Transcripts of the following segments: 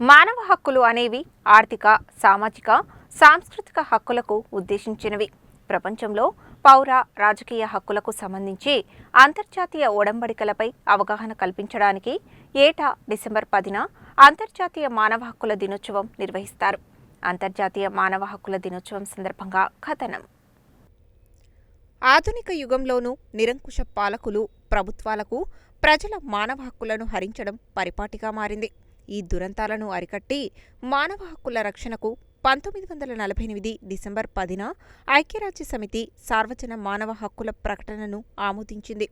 మానవ హక్కులు అనేవి ఆర్థిక సామాజిక సాంస్కృతిక హక్కులకు ఉద్దేశించినవి. ప్రపంచంలో పౌర రాజకీయ హక్కులకు సంబంధించి అంతర్జాతీయ ఒడంబడికలపై అవగాహన కల్పించడానికి ఏటా డిసెంబర్ పదిన అంతర్జాతీయ మానవ హక్కుల దినోత్సవం నిర్వహిస్తారు. అంతర్జాతీయ మానవ హక్కుల దినోత్సవం సందర్భంగా కథనం. ఆధునిక యుగంలోనూ నిరంకుశ పాలకులు ప్రభుత్వాలకు ప్రజల మానవ హక్కులను హరించడం పరిపాటిగా మారింది. ఈ దురంతాలను అరికట్టి మానవ హక్కుల రక్షణకు పంతొమ్మిది వందల నలభై ఎనిమిది డిసెంబర్ పదిన ఐక్యరాజ్య సమితి సార్వజన మానవ హక్కుల ప్రకటనను ఆమోదించింది.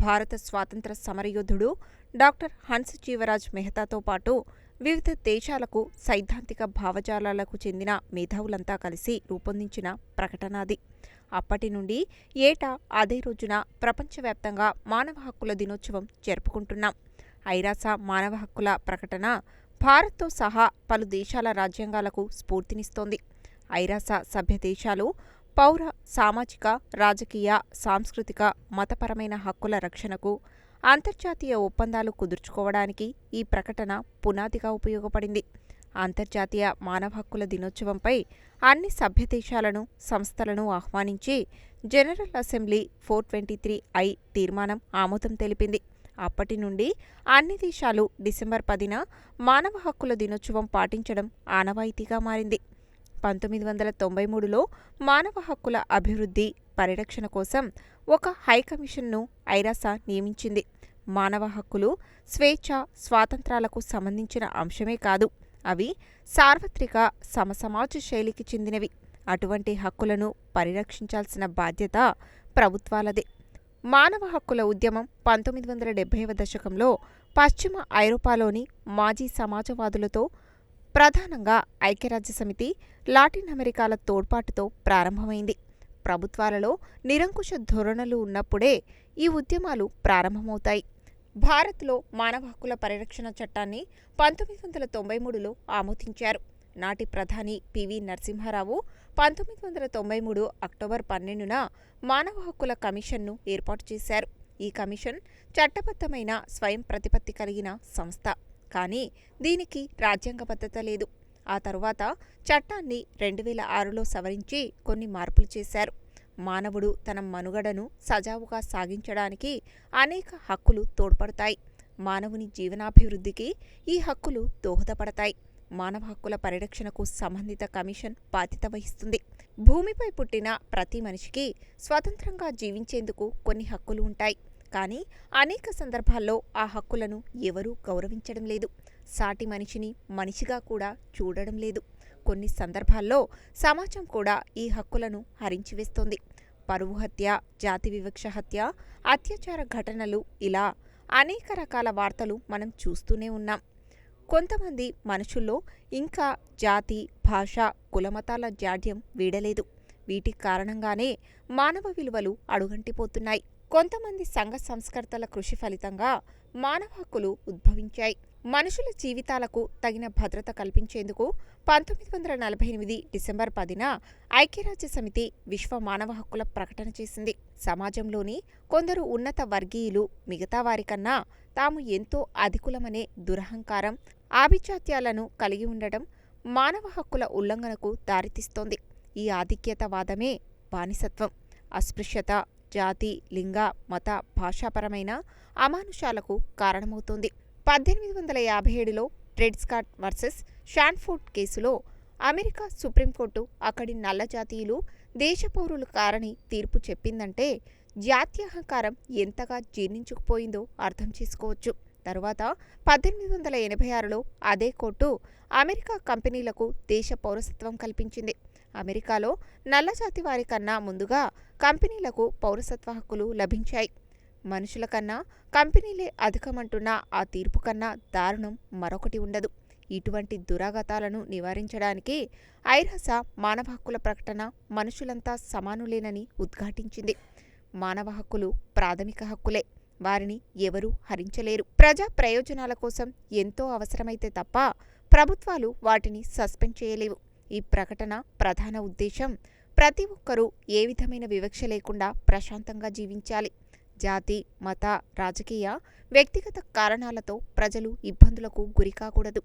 భారత స్వాతంత్ర సమరయోధుడు డాక్టర్ హన్స్ జీవరాజ్ మెహతాతో పాటు వివిధ దేశాలకు సైద్ధాంతిక భావజాలాలకు చెందిన మేధావులంతా కలిసి రూపొందించిన ప్రకటనాది. అప్పటి నుండి ఏటా అదే రోజున ప్రపంచవ్యాప్తంగా మానవ హక్కుల దినోత్సవం జరుపుకుంటున్నాం. ఐరాస మానవ హక్కుల ప్రకటన భారత్తో సహా పలు దేశాల రాజ్యాంగాలకు స్ఫూర్తినిస్తోంది. ఐరాస సభ్య దేశాలు పౌర సామాజిక రాజకీయ సాంస్కృతిక మతపరమైన హక్కుల రక్షణకు అంతర్జాతీయ ఒప్పందాలు కుదుర్చుకోవడానికి ఈ ప్రకటన పునాదిగా ఉపయోగపడింది. అంతర్జాతీయ మానవ హక్కుల దినోత్సవంపై అన్ని సభ్య దేశాలను సంస్థలను ఆహ్వానించి general assembly four twenty three I తీర్మానం ఆమోదం తెలిపింది. అప్పటి నుండి అన్ని దేశాలు డిసెంబర్ పదిన మానవ హక్కుల దినోత్సవం పాటించడం ఆనవాయితీగా మారింది. పంతొమ్మిది వందల తొంభై మూడులో మానవ హక్కుల అభివృద్ధి పరిరక్షణ కోసం ఒక హైకమిషన్ను ఐరాసా నియమించింది. మానవ హక్కులు స్వేచ్ఛ స్వాతంత్రాలకు సంబంధించిన అంశమే కాదు అవి సార్వత్రిక సమసమాజ శైలికి చెందినవి. అటువంటి హక్కులను పరిరక్షించాల్సిన బాధ్యత ప్రభుత్వాలదే. మానవ హక్కుల ఉద్యమం పంతొమ్మిది వందల డెబ్బైవ దశకంలో పశ్చిమ ఐరోపాలోని మాజీ సమాజవాదులతో ప్రధానంగా ఐక్యరాజ్యసమితి లాటిన్ అమెరికాల తోడ్పాటుతో ప్రారంభమైంది. ప్రభుత్వాలలో నిరంకుశ ధోరణులు ఉన్నప్పుడే ఈ ఉద్యమాలు ప్రారంభమవుతాయి. భారత్లో మానవ హక్కుల పరిరక్షణ చట్టాన్ని పంతొమ్మిది వందల తొంభై మూడులో ఆమోదించారు. నాటి ప్రధాని పివి నరసింహారావు పంతొమ్మిది వందల తొంభై మూడు అక్టోబర్ పన్నెండున మానవ హక్కుల కమిషన్ను ఏర్పాటు చేశారు. ఈ కమిషన్ చట్టబద్ధమైన స్వయం ప్రతిపత్తి కలిగిన సంస్థ. కానీ దీనికి రాజ్యాంగబద్ధత లేదు. ఆ తరువాత చట్టాన్ని రెండు వేల ఆరులో సవరించి కొన్ని మార్పులు చేశారు. మానవుడు తన మనుగడను సజావుగా సాగించడానికి అనేక హక్కులు తోడ్పడతాయి. మానవుని జీవనాభివృద్ధికి ఈ హక్కులు దోహదపడతాయి. మానవ హక్కుల పరిరక్షణకు సంబంధిత కమిషన్ బాధ్యత వహిస్తుంది. భూమిపై పుట్టిన ప్రతి మనిషికి స్వతంత్రంగా జీవించేందుకు కొన్ని హక్కులు ఉంటాయి. కానీ అనేక సందర్భాల్లో ఆ హక్కులను ఎవరూ గౌరవించడం లేదు. సాటి మనిషిని మనిషిగా కూడా చూడడం లేదు. కొన్ని సందర్భాల్లో సమాజం కూడా ఈ హక్కులను హరించివేస్తోంది. పరువు హత్య జాతి వివక్ష హత్య అత్యాచార ఘటనలు ఇలా అనేక రకాల వార్తలు మనం చూస్తూనే ఉన్నాం. కొంతమంది మనుషుల్లో ఇంకా జాతి భాష కులమతాల జాడ్యం వీడలేదు. వీటి కారణంగానే మానవ విలువలు అడుగంటిపోతున్నాయి. కొంతమంది సంఘ సంస్కర్తల కృషి ఫలితంగా మానవ హక్కులు ఉద్భవించాయి. మనుషుల జీవితాలకు తగిన భద్రత కల్పించేందుకు పంతొమ్మిది వందల నలభై ఎనిమిది డిసెంబర్ పదిన ఐక్యరాజ్య సమితి విశ్వ మానవ హక్కుల ప్రకటన చేసింది. సమాజంలోని కొందరు ఉన్నత వర్గీయులు మిగతా వారికన్నా తాము ఎంతో అధికులమనే దురహంకారం ఆభిజాత్యాలను కలిగి ఉండటం మానవ హక్కుల ఉల్లంఘనకు దారితీస్తోంది. ఈ ఆధిక్యతవాదమే బానిసత్వం. అస్పృశ్యత జాతి లింగ మత భాషాపరమైన అమానుషాలకు కారణమవుతోంది. పద్దెనిమిది వందల యాభై ఏడులో ట్రెడ్స్కాట్ వర్సెస్ షాన్ఫోర్డ్ కేసులో అమెరికా సుప్రీంకోర్టు అక్కడి నల్ల జాతీయులు దేశ పౌరులు కారని తీర్పు చెప్పిందంటే జాత్యహంకారం ఎంతగా జీర్ణించుకుపోయిందో అర్థం చేసుకోవచ్చు. తరువాత పద్దెనిమిది వందల ఎనభై ఆరులో అదే కోర్టు అమెరికా కంపెనీలకు దేశ పౌరసత్వం కల్పించింది. అమెరికాలో నల్లజాతి వారి కన్నా ముందుగా కంపెనీలకు పౌరసత్వ హక్కులు లభించాయి. మనుషుల కన్నా కంపెనీలే అధికమంటున్న ఆ తీర్పు కన్నా దారుణం మరొకటి ఉండదు. ఇటువంటి దురాగతాలను నివారించడానికి ఐరాస మానవ హక్కుల ప్రకటన మనుషులంతా సమానులేనని ఉద్ఘాటించింది. మానవ హక్కులు ప్రాథమిక హక్కులే. వారిని ఎవరూ హరించలేరు. ప్రజా ప్రయోజనాల కోసం ఎంతో అవసరమైతే తప్ప ప్రభుత్వాలు వాటిని సస్పెండ్ చేయలేవు. ఈ ప్రకటన ప్రధాన ఉద్దేశం. ప్రతి ఒక్కరూ ఏ విధమైన వివక్ష లేకుండా ప్రశాంతంగా జీవించాలి. జాతి మత రాజకీయ వ్యక్తిగత కారణాలతో ప్రజలు ఇబ్బందులకు గురికాకూడదు.